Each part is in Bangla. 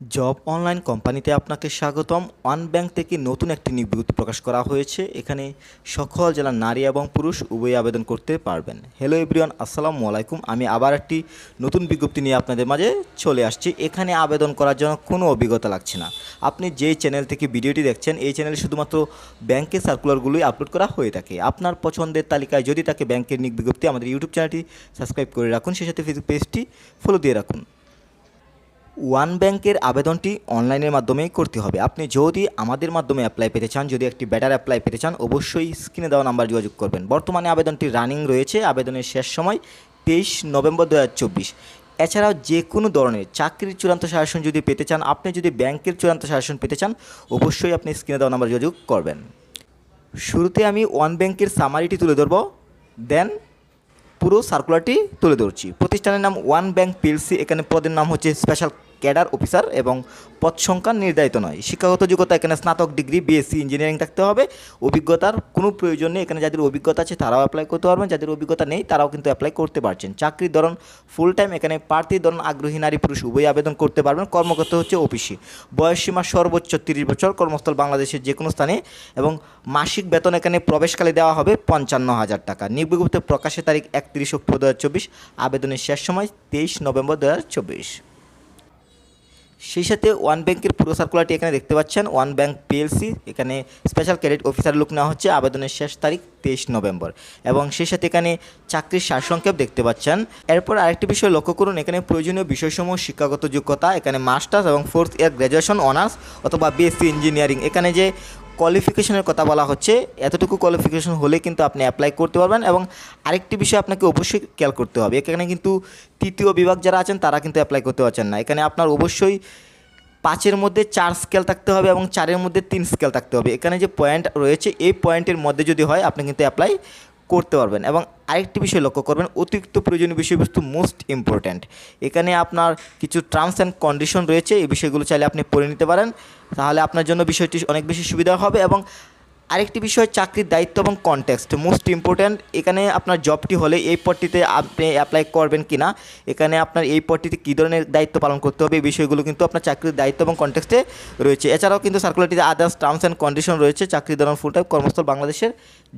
জব অনলাইন কোম্পানিতে আপনাকে স্বাগতম। ওয়ান ব্যাংক থেকে নতুন একটি বিজ্ঞপ্তি প্রকাশ করা হয়েছে। এখানে সকল জেলার নারী এবং পুরুষ উভয়ই আবেদন করতে পারবেন। হ্যালো এভরিওয়ান আসসালামু আলাইকুম। আমি আবার একটি নতুন বিজ্ঞপ্তি নিয়ে আপনাদের মাঝে চলে আসছি। এখানে আবেদন করার জন্য কোনো অভিজ্ঞতা লাগছে না। আপনি যেই চ্যানেল থেকে ভিডিওটি দেখছেন, এই চ্যানেলে শুধুমাত্র ব্যাংকের সার্কুলারগুলোই আপলোড করা হয়ে থাকে। আপনার পছন্দের তালিকায় যদি তাকে ব্যাংকের নিয়োগ বিজ্ঞপ্তি আমাদের ইউটিউব চ্যানেলটি সাবস্ক্রাইব করে রাখুন, সেই সাথে ফেসবুক পেজটি ফলো দিয়ে রাখুন। ওয়ান ব্যাংকের আবেদনটি অনলাইনের মাধ্যমেই করতে হবে। আপনি যদি আমাদের মাধ্যমে অ্যাপ্লাই পেতে চান, যদি একটি ব্যাটার অ্যাপ্লাই পেতে চান, অবশ্যই স্ক্রিনে দেওয়া নাম্বার যোগাযোগ করবেন। বর্তমানে আবেদনটি রানিং রয়েছে। আবেদনের শেষ সময় তেইশ নভেম্বর দু হাজার চব্বিশ। এছাড়াও যে কোনো ধরনের চাকরির চূড়ান্ত শাসন যদি পেতে চান, আপনি যদি ব্যাংকের চূড়ান্ত শাসন পেতে চান, অবশ্যই আপনি স্ক্রিনে দেওয়া নাম্বার যোগাযোগ করবেন। শুরুতে আমি ওয়ান ব্যাংকের সামারিটি তুলে ধরবো। দেন পুরো সার্কুলারটি তুলে ধরছি। প্রতিষ্ঠানের নাম ওয়ান ব্যাংক পিএলসি এখানে পদের নাম হচ্ছে স্পেশাল ক্যাডার অফিসার এবং পদ সংখ্যা নির্ধারিত নয়। শিক্ষাগত যোগ্যতা এখানে স্নাতক ডিগ্রি বিএসসি ইঞ্জিনিয়ারিং থাকতে হবে। অভিজ্ঞতার কোনো প্রয়োজন নেই। এখানে যাদের অভিজ্ঞতা আছে, তারাও অ্যাপ্লাই করতে পারবেন। যাদের অভিজ্ঞতা নেই, তারাও কিন্তু অ্যাপ্লাই করতে পারছেন। চাকরির ধরন ফুল টাইম এখানে প্রার্থীর ধরন আগ্রহী নারী পুরুষ, উভয় আবেদন করতে পারবেন। কর্মকর্তা হচ্ছে অফিসি বয়সসীমা সর্বোচ্চ তিরিশ বছর, কর্মস্থল বাংলাদেশের যে কোনো স্থানে এবং মাসিক বেতন এখানে প্রবেশকালে দেওয়া হবে পঞ্চান্ন হাজার টাকা। নিয়োগ প্রকাশের তারিখ একত্রিশ অক্টোবর দু হাজার চব্বিশ। আবেদনের শেষ সময় তেইশ নভেম্বর দু হাজার চব্বিশ। সেই সাথে ওয়ান ব্যাংকের পুরো সার্কুলারটি এখানে দেখতে পাচ্ছেন। ওয়ান ব্যাংক পিএলসি এখানে স্পেশাল ক্যাডেট অফিসার লুক নেওয়া হচ্ছে আবেদনের শেষ তারিখ তেইশ নভেম্বর। এবং সেই সাথে এখানে চাকরির সারসংক্ষেপ দেখতে পাচ্ছেন। এরপর আরেকটি বিষয় লক্ষ্য করুন, এখানে প্রয়োজনীয় বিষয়সমূহ, শিক্ষাগত যোগ্যতা, এখানে মাস্টার্স এবং ফোর্থ ইয়ার গ্র্যাজুয়েশন অনার্স অথবা বিএসসি ইঞ্জিনিয়ারিং এখানে যে কোয়ালিফিকেশনের কথা বলা হচ্ছে। এতটুকু কোয়ালিফিকেশন হলে কিন্তু আপনি অ্যাপ্লাই করতে পারবেন এবং আরেকটি বিষয় আপনাকে অবশ্যই খেয়াল করতে হবে। এখানে কিন্তু তৃতীয় বিভাগ যারা আছেন, তারা কিন্তু অ্যাপ্লাই করতে পারছেন না। এখানে আপনার অবশ্যই পাঁচের মধ্যে চার স্কেল থাকতে হবে এবং চারের মধ্যে তিন স্কেল থাকতে হবে। এখানে যে পয়েন্ট রয়েছে, এই পয়েন্টের মধ্যে যদি হয়, আপনি কিন্তু অ্যাপ্লাই করতে পারবেন এবং আরেকটি বিষয় লক্ষ্য করবেন, অতিরিক্ত প্রয়োজনীয় বিষয়বস্তু মোস্ট ইম্পর্ট্যান্ট এখানে আপনার কিছু টার্মস অ্যান্ড কন্ডিশন রয়েছে, এই বিষয়গুলো চাইলে আপনি পড়ে নিতে পারেন। তাহলে আপনার জন্য বিষয়টি অনেক বেশি সুবিধা হবে এবং আরেকটি বিষয়, চাকরির দায়িত্ব এবং কনটেক্সট মোস্ট ইম্পর্ট্যান্ট এখানে আপনার জবটি হলে এই পদটিতে আপনি অ্যাপ্লাই করবেন কি না এখানে আপনার এই পদটিতে কী ধরনের দায়িত্ব পালন করতে হবে, এই বিষয়গুলো কিন্তু আপনার চাকরির দায়িত্ব এবং কনটেক্সটে রয়েছে। এছাড়াও কিন্তু সার্কুলারটিতে আদার্স টার্মস অ্যান্ড কন্ডিশন রয়েছে, চাকরি ধরন ফুল টাইম কর্মস্থল বাংলাদেশের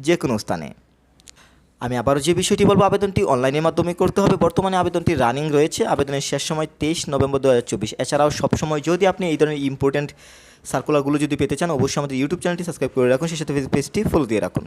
যে কোনো স্থানে। আমি আবারও যে বিষয়টি বলব, আবেদনটি অনলাইনের মাধ্যমে করতে হবে। বর্তমানে আবেদনটি রানিং রয়েছে। আবেদনের শেষ সময় তেইশ নভেম্বর দু হাজার চব্বিশ। এছাড়াও সবসময় যদি আপনি এই ধরনের ইম্পর্ট্যান্ট সার্কুলারগুলো যদি পেতে চান, অবশ্যই আমাদের ইউটিউব চ্যানেলটি সাবস্ক্রাইব করে রাখুন। সেই সাথে পেজটি ফলো দিয়ে রাখুন।